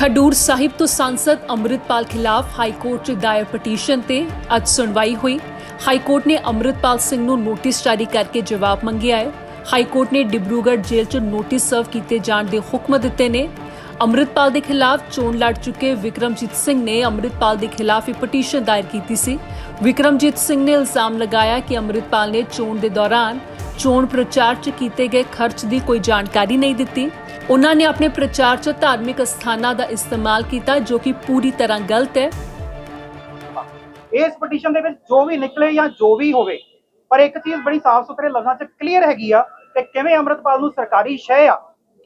ਖਡੂਰ ਸਾਹਿਬ ਤੋਂ ਸੰਸਦ ਅੰਮ੍ਰਿਤਪਾਲ ਖਿਲਾਫ ਹਾਈ ਕੋਰਟ 'ਚ ਦਾਇਰ ਪਟੀਸ਼ਨ ਤੇ ਅੱਜ ਸੁਣਵਾਈ ਹੋਈ। ਹਾਈ ਕੋਰਟ ਨੇ ਅੰਮ੍ਰਿਤਪਾਲ ਸਿੰਘ ਨੂੰ ਨੋਟਿਸ ਜਾਰੀ ਕਰਕੇ ਜਵਾਬ ਮੰਗਿਆ ਹੈ। ਹਾਈ ਕੋਰਟ ਨੇ ਡਿਬਰੂਗੜ੍ਹ ਜੇਲ੍ਹ 'ਚ ਨੋਟਿਸ ਸਰਵ ਕੀਤੇ ਜਾਣ ਦੇ ਹੁਕਮ ਦਿੱਤੇ ਨੇ। ਅੰਮ੍ਰਿਤਪਾਲ ਦੇ ਖਿਲਾਫ ਚੋਣ ਲੜ ਚੁੱਕੇ ਵਿਕਰਮਜੀਤ ਸਿੰਘ ਨੇ ਅੰਮ੍ਰਿਤਪਾਲ ਦੇ ਖਿਲਾਫ ਇੱਕ ਪਟੀਸ਼ਨ ਦਾਇਰ ਕੀਤੀ ਸੀ। ਵਿਕਰਮਜੀਤ ਸਿੰਘ ਨੇ ਇਲਜ਼ਾਮ ਲਗਾਇਆ ਕਿ ਅੰਮ੍ਰਿਤਪਾਲ ਨੇ ਚੋਣ ਦੇ ਦੌਰਾਨ ਚੋਣ ਪ੍ਰਚਾਰ 'ਚ ਕੀਤੇ ਗਏ ਖਰਚ ਦੀ ਕੋਈ ਜਾਣਕਾਰੀ ਨਹੀਂ ਦਿੱਤੀ। ਉਹਨਾਂ ਨੇ ਆਪਣੇ ਪ੍ਰਚਾਰ 'ਚ ਧਾਰਮਿਕ ਸਥਾਨਾਂ ਦਾ ਇਸਤੇਮਾਲ ਕੀਤਾ, ਜੋ ਕਿ ਪੂਰੀ ਤਰ੍ਹਾਂ ਗਲਤ ਹੈ। ਇਸ ਪਟੀਸ਼ਨ ਦੇ ਵਿੱਚ ਜੋ ਵੀ ਨਿਕਲੇ ਜਾਂ ਜੋ ਵੀ ਹੋਵੇ, ਪਰ ਇੱਕ ਚੀਜ਼ ਬੜੀ ਸਾਫ਼ ਸੁਥਰੇ ਲਫ਼ਜ਼ਾਂ 'ਚ ਕਲੀਅਰ ਹੈਗੀ ਆ ਕਿ ਕਿਵੇਂ ਅੰਮ੍ਰਿਤਪਾਲ ਨੂੰ ਸਰਕਾਰੀ ਸ਼ੈ ਆ,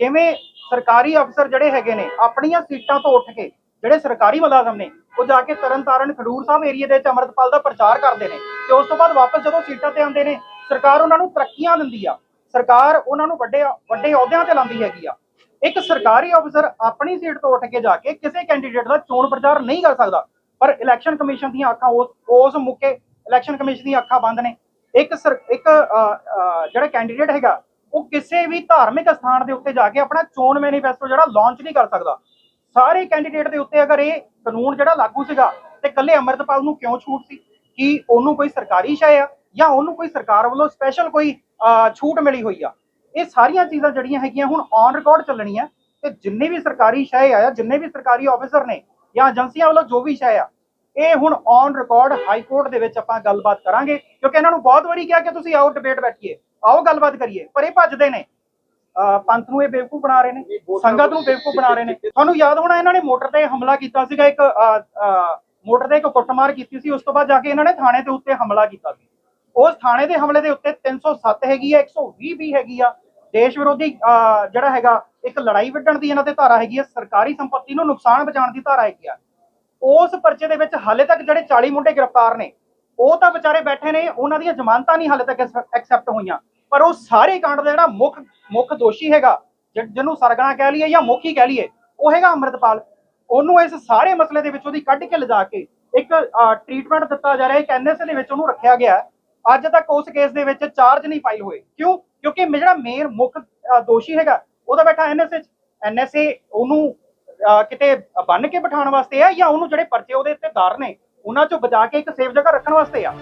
ਕਿਵੇਂ ਸਰਕਾਰੀ ਅਫਸਰ ਜਿਹੜੇ ਹੈਗੇ ਨੇ, ਆਪਣੀਆਂ ਸੀਟਾਂ ਤੋਂ ਉੱਠ ਕੇ ਜਿਹੜੇ ਸਰਕਾਰੀ ਮੁਲਾਜ਼ਮ ਨੇ, ਉਹ ਜਾ ਕੇ ਤਰਨਤਾਰਨ ਖਡੂਰ ਸਾਹਿਬ ਏਰੀਆ ਦੇ ਵਿੱਚ ਅੰਮ੍ਰਿਤਪਾਲ ਦਾ ਪ੍ਰਚਾਰ ਕਰਦੇ ਨੇ ਤੇ ਉਸ ਤੋਂ ਬਾਅਦ ਵਾਪਸ ਜਦੋਂ ਸੀਟਾਂ ਤੇ ਆਉਂਦੇ ਨੇ, ਸਰਕਾਰ ਉਹਨਾਂ ਨੂੰ ਤਰੱਕੀਆਂ ਦਿੰਦੀ ਆ। ਸਰਕਾਰ ਉਹਨਾਂ ਨੂੰ ਵੱਡੇ ਵੱਡੇ ਅਹੁਦਿਆਂ ਤੇ ਲਾਉਂਦੀ ਹੈਗੀ ਆ। ਇੱਕ ਸਰਕਾਰੀ ਅਫਸਰ ਆਪਣੀ ਸੀਟ ਤੋਂ ਉੱਠ ਕੇ ਜਾ ਕੇ ਕਿਸੇ ਕੈਂਡੀਡੇਟ ਦਾ ਚੋਣ ਪ੍ਰਚਾਰ ਨਹੀਂ ਕਰ ਸਕਦਾ। ਪਰ ਇਲੈਕਸ਼ਨ ਕਮਿਸ਼ਨ ਦੀਆਂ ਅੱਖਾਂ ਉਸ ਉਸ ਮੁੱਕੇ ਇਲੈਕਸ਼ਨ ਕਮਿਸ਼ਨ ਦੀਆਂ ਅੱਖਾਂ ਬੰਦ ਨੇ। ਇੱਕ ਸਰ ਇੱਕ ਜਿਹੜਾ ਕੈਂਡੀਡੇਟ ਹੈਗਾ, ਉਹ ਕਿਸੇ ਵੀ ਧਾਰਮਿਕ ਸਥਾਨ ਦੇ ਉੱਤੇ ਜਾ ਕੇ ਆਪਣਾ ਚੋਣ ਮੈਨੀਫੈਸਟੋ ਜਿਹੜਾ ਲਾਂਚ ਨਹੀਂ ਕਰ ਸਕਦਾ। ਸਾਰੇ ਕੈਂਡੀਡੇਟ ਦੇ ਉੱਤੇ ਅਗਰ ਇਹ ਕਾਨੂੰਨ ਜਿਹੜਾ ਲਾਗੂ ਸੀਗਾ ਤੇ ਕੱਲੇ ਅੰਮ੍ਰਿਤਪਾਲ ਨੂੰ ਕਿਉਂ ਛੂਟ ਸੀ? ਕਿ ਉਹਨੂੰ ਕੋਈ ਸਰਕਾਰੀ ਸ਼ੈ ਆ ਜਾਂ ਉਹਨੂੰ ਕੋਈ ਸਰਕਾਰ ਵੱਲੋਂ ਸਪੈਸ਼ਲ ਕੋਈ ਛੂਟ ਮਿਲੀ ਹੋਈ ਆ? ਇਹ ਸਾਰੀਆਂ ਚੀਜ਼ਾਂ ਜਿਹੜੀਆਂ ਹੈਗੀਆਂ ਹੁਣ ਔਨ ਰਿਕਾਰਡ ਚੱਲਣੀਆਂ ਤੇ ਜਿੰਨੇ ਵੀ ਸਰਕਾਰੀ ਸ਼ੈ ਆ ਜਿੰਨੇ ਵੀ ਸਰਕਾਰੀ ਆਫੀਸਰ ਨੇ ਜਾਂ ਏਜੰਸੀਆਂ ਵੱਲੋਂ ਜੋ ਵੀ ਸ਼ੈ ਆ ਇਹ ਹੁਣ ਔਨ ਰਿਕਾਰਡ ਹਾਈ ਕੋਰਟ ਦੇ ਵਿੱਚ ਆਪਾਂ ਗੱਲਬਾਤ ਕਰਾਂਗੇ ਕਿਉਂਕਿ ਇਹਨਾਂ ਨੂੰ ਬਹੁਤ ਵਾਰੀ ਕਿਹਾ ਕਿ ਤੁਸੀਂ ਆਓ ਡਿਬੇਟ ਬੈਠੀਏ ਆਓ ਗੱਲਬਾਤ ਕਰੀਏ ਪਰ ਇਹ ਭੱਜਦੇ ਨੇ। ਪੰਥ ਨੂੰ ਇਹ ਬੇਵਕੂਫ ਬਣਾ ਰਹੇ ਨੇ ਸੰਗਤ ਨੂੰ ਬੇਵਕੂਫ ਬਣਾ ਰਹੇ ਨੇ। ਤੁਹਾਨੂੰ ਯਾਦ ਹੋਣਾ ਇਹਨਾਂ ਨੇ ਮੋਟਰ ਤੇ ਹਮਲਾ ਕੀਤਾ ਸੀਗਾ ਇੱਕ ਮੋਟਰ ਤੇ ਇੱਕ ਕੁੱਟਮਾਰ ਕੀਤੀ ਸੀ ਉਸ ਤੋਂ ਬਾਅਦ ਜਾ ਕੇ ਇਹਨਾਂ ਨੇ ਥਾਣੇ ਦੇ ਉੱਤੇ ਹਮਲਾ ਕੀਤਾ ਸੀ। ਉਸ ਥਾਣੇ ਦੇ ਹਮਲੇ ਦੇ ਉੱਤੇ 307 ਹੈਗੀ ਆ 120 ਵੀ ਹੈਗੀ ਆ ਦੇਸ਼ ਵਿਰੋਧੀ ਅਹ, ਜਿਹੜਾ ਹੈਗਾ ਇੱਕ ਲੜਾਈ ਵਿੱਢਣ ਦੀ ਇਹਨਾਂ ਤੇ ਧਾਰਾ ਹੈਗੀ ਹੈ ਸਰਕਾਰੀ ਸੰਪਤੀ ਨੂੰ ਨੁਕਸਾਨ ਪਹੁੰਚਾਉਣ ਦੀ ਧਾਰਾ ਹੈਗੀ ਆ। ਉਸ ਪਰਚੇ ਦੇ ਵਿੱਚ ਹਾਲੇ ਤੱਕ ਜਿਹੜੇ 40 ਮੁੰਡੇ ਗ੍ਰਿਫਤਾਰ ਨੇ ਉਹ ਤਾਂ ਵਿਚਾਰੇ ਬੈਠੇ ਨੇ ਉਹਨਾਂ ਦੀਆਂ ਜ਼ਮਾਨਤਾਂ ਨਹੀਂ ਹਾਲੇ ਤੱਕ ਐਕਸੈਪਟ ਹੋਈਆਂ। ਪਰ ਉਹ ਸਾਰੇ ਕਾਂਡ ਦਾ ਜਿਹੜਾ ਮੁੱਖ ਮੁੱਖ ਦੋਸ਼ੀ ਹੈਗਾ ਜਿਹਨੂੰ ਸਰਗਣਾ ਕਹਿ ਲਈਏ ਜਾਂ ਮੁਖੀ ਕਹਿ ਲਈਏ ਉਹ ਹੈਗਾ ਅੰਮ੍ਰਿਤਪਾਲ। ਉਹਨੂੰ ਇਸ ਸਾਰੇ ਮਸਲੇ ਦੇ ਵਿੱਚ ਉਹਦੀ ਕੱਢ ਕੇ ਲਿਜਾ ਕੇ ਇੱਕ ਟ੍ਰੀਟਮੈਂਟ ਦਿੱਤਾ ਜਾ ਰਿਹਾ ਹੈ ਇੱਕ ਐਨਐਸਏ ਦੇ ਵਿੱਚ ਉਹਨੂੰ ਰੱਖਿਆ ਗਿਆ। ਅੱਜ ਤੱਕ ਉਸ ਕੇਸ ਦੇ ਵਿੱਚ ਚਾਰਜ ਨਹੀਂ ਫਾਈਲ ਹੋਏ। ਕਿਉਂ? ਕਿਉਂਕਿ ਜਿਹੜਾ ਮੇਨ ਮੁੱਖ ਦੋਸ਼ੀ ਹੈਗਾ, ਉਹਦਾ ਬੈਠਾ ਐਨਐਸਏ ਐਨਐਸਏ ਉਹਨੂੰ ਕਿਤੇ ਬੰਨ ਕੇ ਬਿਠਾਉਣ ਵਾਸਤੇ ਆ ਜਾਂ ਉਹਨੂੰ ਜਿਹੜੇ ਪਰਚੇ ਉਹਦੇ ਉੱਤੇ ਦਰ ਨੇ, ਉਹਨਾਂ ਚੋਂ ਬਚਾ ਕੇ ਇੱਕ ਸੇਫ ਜਗ੍ਹਾ ਰੱਖਣ ਵਾਸਤੇ ਆ?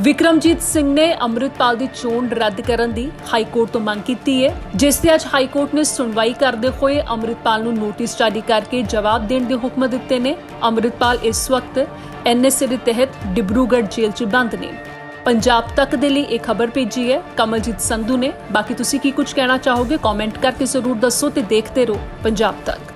ਵਿਕਰਮਜੀਤ ਸਿੰਘ ਨੇ ਅੰਮ੍ਰਿਤਪਾਲ ਦੀ ਚੋਣ ਰੱਦ ਕਰਨ ਦੀ ਹਾਈ ਕੋਰਟ ਤੋਂ ਮੰਗ ਕੀਤੀ ਹੈ, ਜਿਸ ਤੇ ਅੱਜ ਹਾਈ ਕੋਰਟ ਨੇ ਸੁਣਵਾਈ ਕਰਦੇ ਹੋਏ ਅੰਮ੍ਰਿਤਪਾਲ ਨੂੰ ਨੋਟਿਸ ਜਾਰੀ ਕਰਕੇ ਜਵਾਬ ਦੇਣ ਦੇ ਹੁਕਮ ਦਿੱਤੇ ਨੇ। ਅੰਮ੍ਰਿਤਪਾਲ ਇਸ ਵਕਤ ਐਨਐਸਏ ਦੇ ਤਹਿਤ ਡਿਬਰੂਗੜ੍ਹ ਜੇਲ੍ਹ 'ਚ ਬੰਦ ਨੇ। ਪੰਜਾਬ ਤੱਕ ਦੇ ਲਈ ਇਹ ਖਬਰ ਭੇਜੀ ਹੈ। ਕਮਲਜੀਤ ਸੰਧੂ ਨੇ। ਬਾਕੀ ਤੁਸੀਂ ਕੀ ਕੁਝ ਕਹਿਣਾ ਚਾਹੋਗੇ ਕਮੈਂਟ ਕਰਕੇ ਜ਼ਰੂਰ ਦੱਸੋ ਤੇ ਦੇਖਦੇ ਰਹੋ ਪੰਜਾਬ ਤੱਕ।